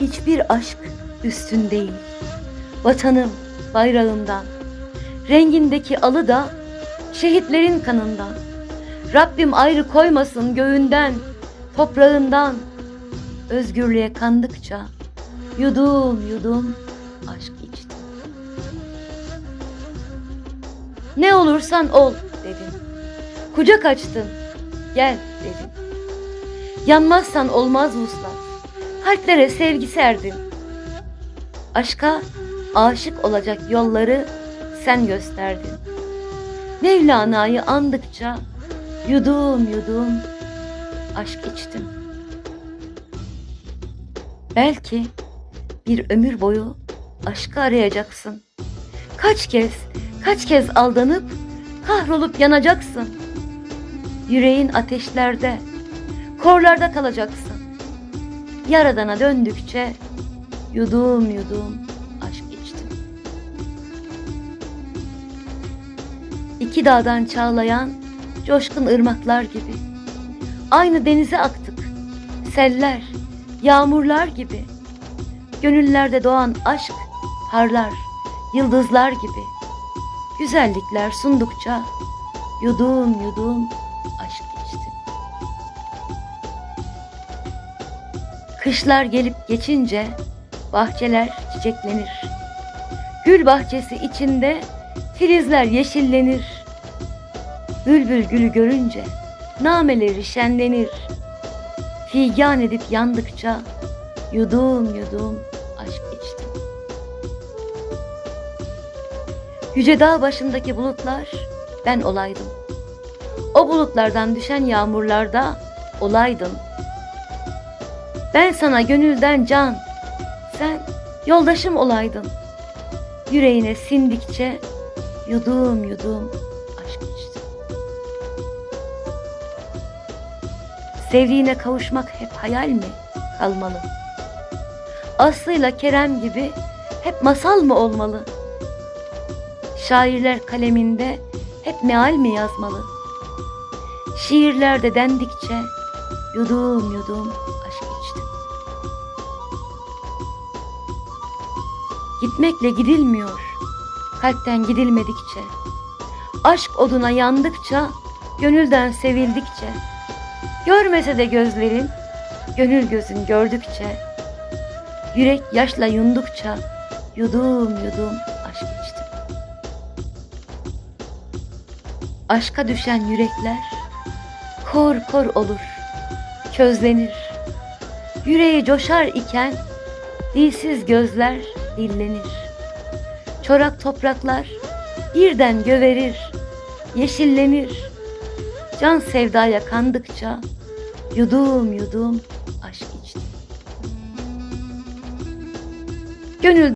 Hiçbir aşk üstün değil. Vatanım bayrağından, rengindeki alı da şehitlerin kanından. Rabbim ayrı koymasın göğünden, toprağından. Özgürlüğe kandıkça yudum yudum aşk içtim. Ne olursan ol dedim. Kucak açtın, gel dedim. Yanmazsan olmaz vuslat, kalplere sevgi serdin. Aşka aşık olacak yolları sen gösterdin. Mevlana'yı andıkça yudum yudum aşk içtim. Belki bir ömür boyu aşkı arayacaksın. Kaç kez, kaç kez aldanıp kahrolup yanacaksın. Yüreğin ateşlerde, korlarda kalacaksın. Yaradana döndükçe yudum yudum aşk içtim. İki dağdan çağlayan coşkun ırmaklar gibi. Aynı denize aktık. Seller, yağmurlar gibi. Gönüllerde doğan aşk parlar, yıldızlar gibi. Güzellikler sundukça yudum yudum Kışlar gelip geçince bahçeler çiçeklenir. Gül bahçesi içinde filizler yeşillenir. Bülbül gülü görünce nameleri şenlenir. Figan edip yandıkça yudum yudum aşk içtim. Yüce dağ başındaki bulutlar ben olaydım. O bulutlardan düşen yağmurlarda olaydın. Ben sana gönülden can, sen yoldaşım olaydın. Yüreğine sindikçe yudum yudum aşk içtim. Sevdiğine kavuşmak hep hayal mi kalmalı? Aslı'yla Kerem gibi hep masal mı olmalı? Şairler kaleminde hep meal mi yazmalı? Şiirlerde dendikçe yudum yudum aşk içtim. Gitmekle gidilmiyor, kalpten gidilmedikçe. Aşk oduna yandıkça, gönülden sevildikçe. Görmese de gözlerin, gönül gözün gördükçe. Yürek yaşla yundukça, yudum yudum aşk içtim. Aşka düşen yürekler kor kor olur, közlenir. Yüreği coşar iken dilsiz gözler dillenir. Çorak topraklar birden göverir, yeşillenir. Can sevdaya kandıkça yudum yudum aşk içtim. Gönül